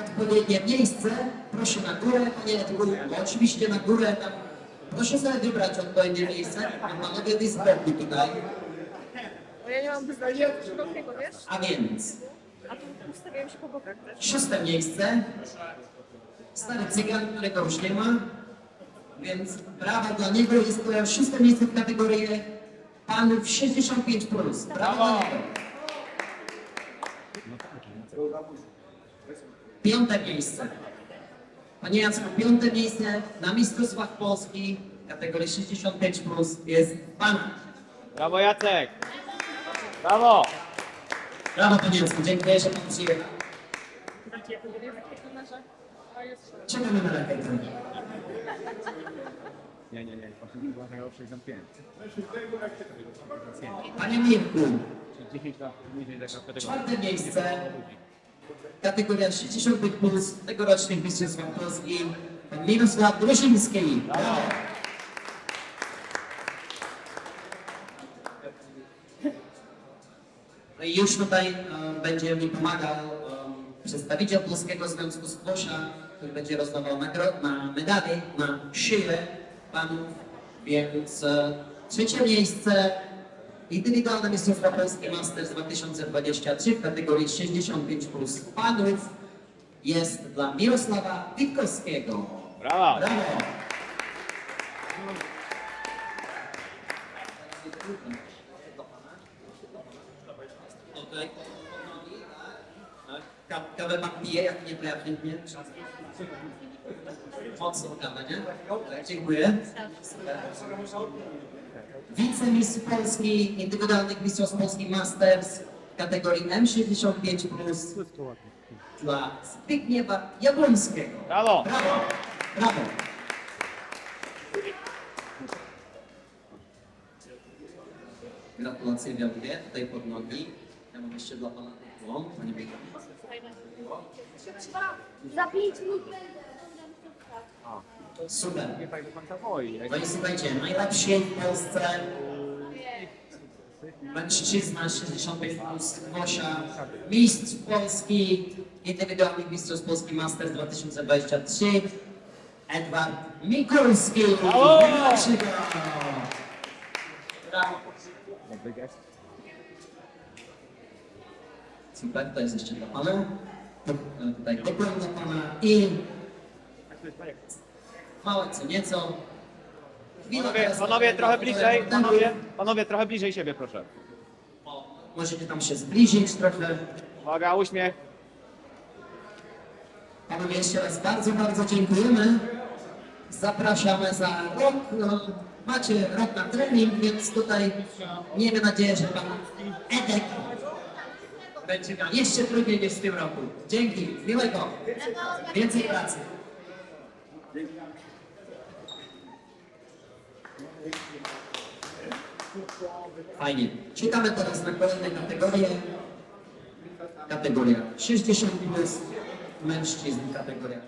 odpowiednie miejsce. Proszę na górę, panie Edku, bo oczywiście na górę tam. Proszę sobie wybrać odpowiednie miejsce. Panowie dyspoku tutaj. Bo ja nie mam wyznania wiesz? A więc A tu ustawiają się po bokach też. szóste miejsce. Stary cygan, którego już nie ma. Więc brawa dla niego. Jest to szóste miejsce w kategorii panów 65+. Plus. Brawa dla niego. Piąte miejsce. Panie Jacku, piąte miejsce na Mistrzostwach Polski kategorii 65 plus jest Pan. Brawo Jacek! Brawo! Brawo Panie Jacku, dziękuję, że Pan przyjechał. Czekamy na rakietę. Nie, nie, nie. 65. Panie Mirku, 10 lat taka kategoria 65 plus tegorocznych Mistrzostwach Polski Mirosław Gruziński. Brawo. No i już tutaj e, będzie mi pomagał e, przedstawiciel Polskiego Związku Squasha, który będzie rozdawał nagro- na medale, na szyję panów, więc e, trzecie miejsce indywidualne Mistrzostwa Polski Masters 2023 w kategorii 65 plus panów jest dla Mirosława Witkowskiego. Brawo! Brawo! Tutaj. Ka- Kawę pan pije, jak nie, ja chętnie. Mocną kawę, nie? Tak, dziękuję. Wicemistrz Polski, indywidualnych mistrzostw Polski Masters w kategorii M65+, plus dla Zbigniewa Jabłońskiego. Brawo! Brawo! Brawo! Gratulacje wielkie, tutaj pod nogi. Ja mam jeszcze dla Pana dyplom, Panie Biegam. Za 5 minut będę. Super. Nie tak do końca boi. No i słuchajcie, najlepsi w Polsce mężczyzna 65 plus Wosia, mistrz Polski, indywidualnych mistrzostw Polski Masters 2023, Edward Mikulski. Super, to jest jeszcze dla Pana. Tu- Tutaj dyplom dla Pana i małe co nieco. Panowie, teraz panowie trochę bliżej, panowie, panowie trochę bliżej siebie proszę. O, Możecie tam się zbliżyć trochę. Uwaga, uśmiech. Panowie jeszcze raz bardzo, bardzo dziękujemy. Zapraszamy za rok. No, macie rok na trening, więc tutaj miejmy nadzieję, że Pan Edek będzie miał jeszcze trudniej niż w tym roku. Dzięki, miłego. Więcej pracy. Fajnie. Czekamy teraz na kolejne kategorie. Kategoria 60 plus, mężczyzn kategoria.